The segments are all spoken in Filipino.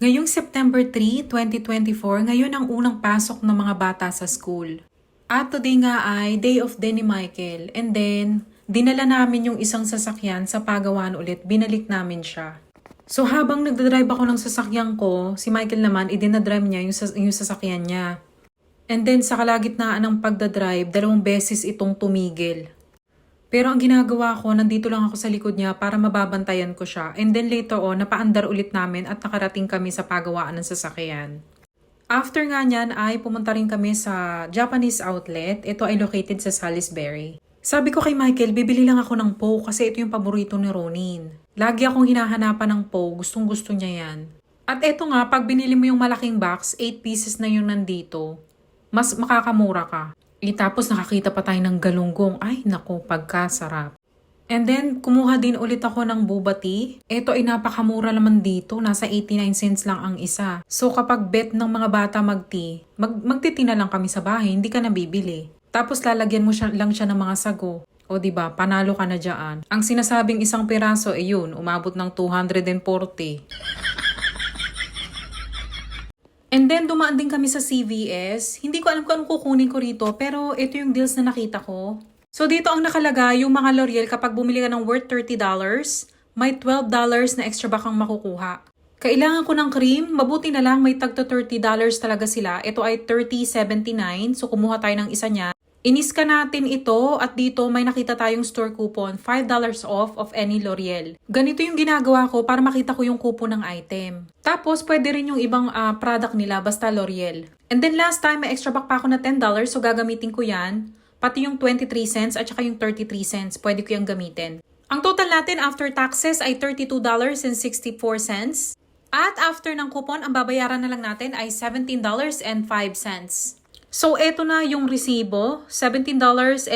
Ngayong September 3, 2024, ngayon ang unang pasok ng mga bata sa school. At today nga ay day of ni Michael. And then, dinala namin yung isang sasakyan sa pagawaan ulit. Binalik namin siya. So habang nagdadrive ako ng sasakyan ko, si Michael naman, idinadrive niya yung, sas- yung sasakyan niya. And then sa kalagitnaan ng pagdadrive, dalawang beses itong tumigil. Pero ang ginagawa ko, nandito lang ako sa likod niya para mababantayan ko siya. And then later on, napaandar ulit namin at nakarating kami sa pagawaan ng sasakyan. After nga niyan ay pumunta rin kami sa Japanese outlet. Ito ay located sa Salisbury. Sabi ko kay Michael, bibili lang ako ng Poe kasi ito yung paborito ni Ronin. Lagi akong hinahanapan ng Poe, gustong gusto niya yan. At eto nga, pag binili mo yung malaking box, 8 pieces na yung nandito, mas makakamura ka. E, tapos nakakita pa tayo ng galunggong. Ay, nako, pagkasarap. And then, kumuha din ulit ako ng boba tea. Ito ay napakamura naman dito. Nasa 89 cents lang ang isa. So, kapag bet ng mga bata mag-tea, mag magtiti na lang kami sa bahay, hindi ka na bibili. Tapos lalagyan mo siya, lang siya ng mga sago. O di ba panalo ka na dyan. Ang sinasabing isang piraso, eh yun, umabot ng 240. And then, dumaan din kami sa CVS. Hindi ko alam kung anong kukunin ko rito, pero ito yung deals na nakita ko. So, dito ang nakalagay, yung mga L'Oreal, kapag bumili ka ng worth $30, may $12 na extra back kang makukuha. Kailangan ko ng cream, mabuti na lang may tagto $30 talaga sila. Ito ay $30.79, so kumuha tayo ng isa niya. Iniska natin ito at dito may nakita tayong store coupon, $5 off of any L'Oreal. Ganito yung ginagawa ko para makita ko yung coupon ng item. Tapos pwede rin yung ibang ah, product nila basta L'Oreal. And then last time may extra back pa ako na $10 so gagamitin ko yan. Pati yung 23 cents at saka yung 33 cents, pwede ko yung gamitin. Ang total natin after taxes ay $32.64. At after ng coupon, ang babayaran na lang natin ay $17.05. So, eto na yung resibo. $17.05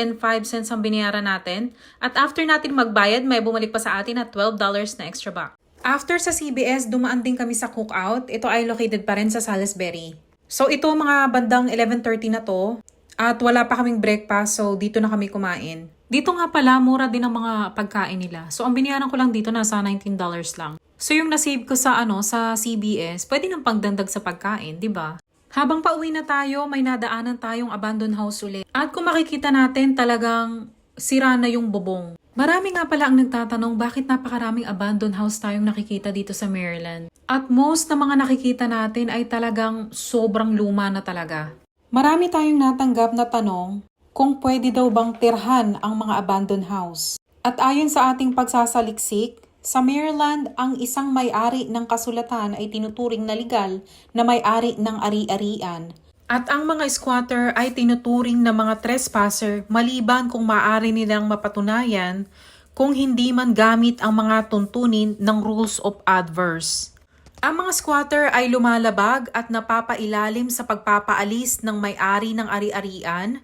ang binayaran natin. At after natin magbayad, may bumalik pa sa atin at $12 na extra back. After sa CBS, dumaan din kami sa cookout. Ito ay located pa rin sa Salisbury. So, ito mga bandang 11.30 na to. At wala pa kaming breakfast, so dito na kami kumain. Dito nga pala, mura din ang mga pagkain nila. So, ang binayaran ko lang dito, nasa $19 lang. So, yung nasave ko sa, ano, sa CBS, pwede nang pagdandag sa pagkain, di ba? Habang pauwi na tayo, may nadaanan tayong abandoned house ulit. At kung makikita natin, talagang sira na yung bubong. Marami nga pala ang nagtatanong bakit napakaraming abandoned house tayong nakikita dito sa Maryland. At most na mga nakikita natin ay talagang sobrang luma na talaga. Marami tayong natanggap na tanong kung pwede daw bang tirhan ang mga abandoned house. At ayon sa ating pagsasaliksik, sa Maryland, ang isang may-ari ng kasulatan ay tinuturing na legal na may-ari ng ari-arian. At ang mga squatter ay tinuturing na mga trespasser maliban kung maaari nilang mapatunayan kung hindi man gamit ang mga tuntunin ng rules of adverse. Ang mga squatter ay lumalabag at napapailalim sa pagpapaalis ng may-ari ng ari-arian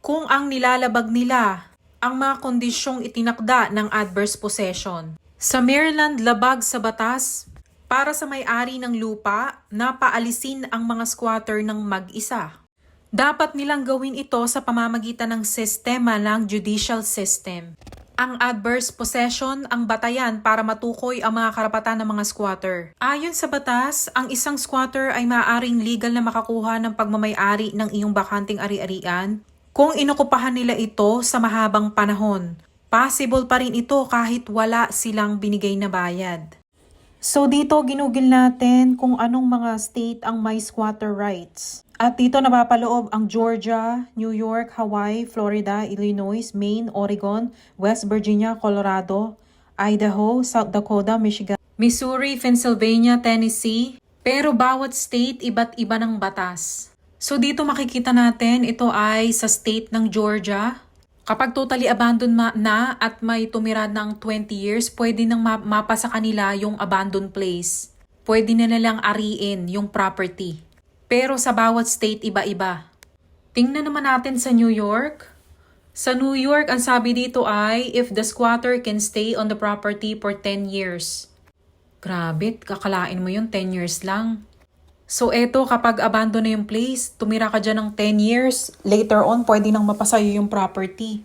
kung ang nilalabag nila ang mga kondisyong itinakda ng adverse possession. Sa Maryland, labag sa batas para sa may-ari ng lupa na paalisin ang mga squatter ng mag-isa. Dapat nilang gawin ito sa pamamagitan ng sistema ng judicial system. Ang adverse possession ang batayan para matukoy ang mga karapatan ng mga squatter. Ayon sa batas, ang isang squatter ay maaaring legal na makakuha ng pagmamayari ng iyong bakanting ari-arian kung inukupahan nila ito sa mahabang panahon. Possible pa rin ito kahit wala silang binigay na bayad. So dito ginugil natin kung anong mga state ang may squatter rights. At dito napapaloob ang Georgia, New York, Hawaii, Florida, Illinois, Maine, Oregon, West Virginia, Colorado, Idaho, South Dakota, Michigan, Missouri, Pennsylvania, Tennessee. Pero bawat state iba't iba ng batas. So dito makikita natin ito ay sa state ng Georgia, Kapag totally abandoned na at may tumira ng 20 years, pwede nang ma- mapa sa kanila yung abandoned place. Pwede na nilang ariin yung property. Pero sa bawat state, iba-iba. Tingnan naman natin sa New York. Sa New York, ang sabi dito ay if the squatter can stay on the property for 10 years. Grabe, kakalain mo yun, 10 years lang. So eto, kapag abandon na yung place, tumira ka dyan ng 10 years, later on, pwede nang mapasayo yung property.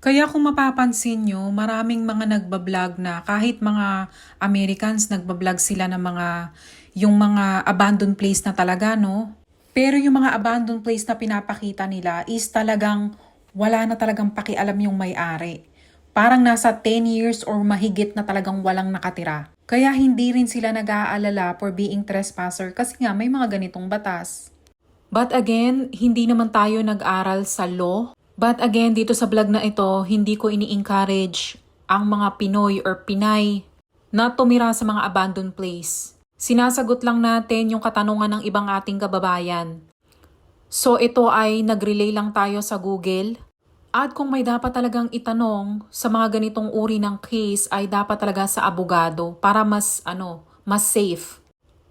Kaya kung mapapansin nyo, maraming mga nagbablog na kahit mga Americans nagbablog sila ng mga yung mga abandoned place na talaga, no? Pero yung mga abandoned place na pinapakita nila is talagang wala na talagang pakialam yung may-ari. Parang nasa 10 years or mahigit na talagang walang nakatira. Kaya hindi rin sila nag-aalala for being trespasser kasi nga may mga ganitong batas. But again, hindi naman tayo nag-aral sa law. But again, dito sa vlog na ito, hindi ko ini-encourage ang mga Pinoy or Pinay na tumira sa mga abandoned place. Sinasagot lang natin yung katanungan ng ibang ating kababayan. So ito ay nag-relay lang tayo sa Google. At kung may dapat talagang itanong sa mga ganitong uri ng case ay dapat talaga sa abogado para mas ano, mas safe.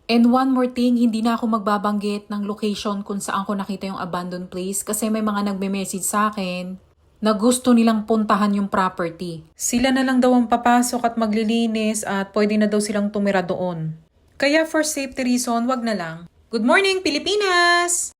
And one more thing, hindi na ako magbabanggit ng location kung saan ko nakita yung abandoned place kasi may mga nagme-message sa akin na gusto nilang puntahan yung property. Sila na lang daw ang papasok at maglilinis at pwede na daw silang tumira doon. Kaya for safety reason, wag na lang. Good morning, Pilipinas!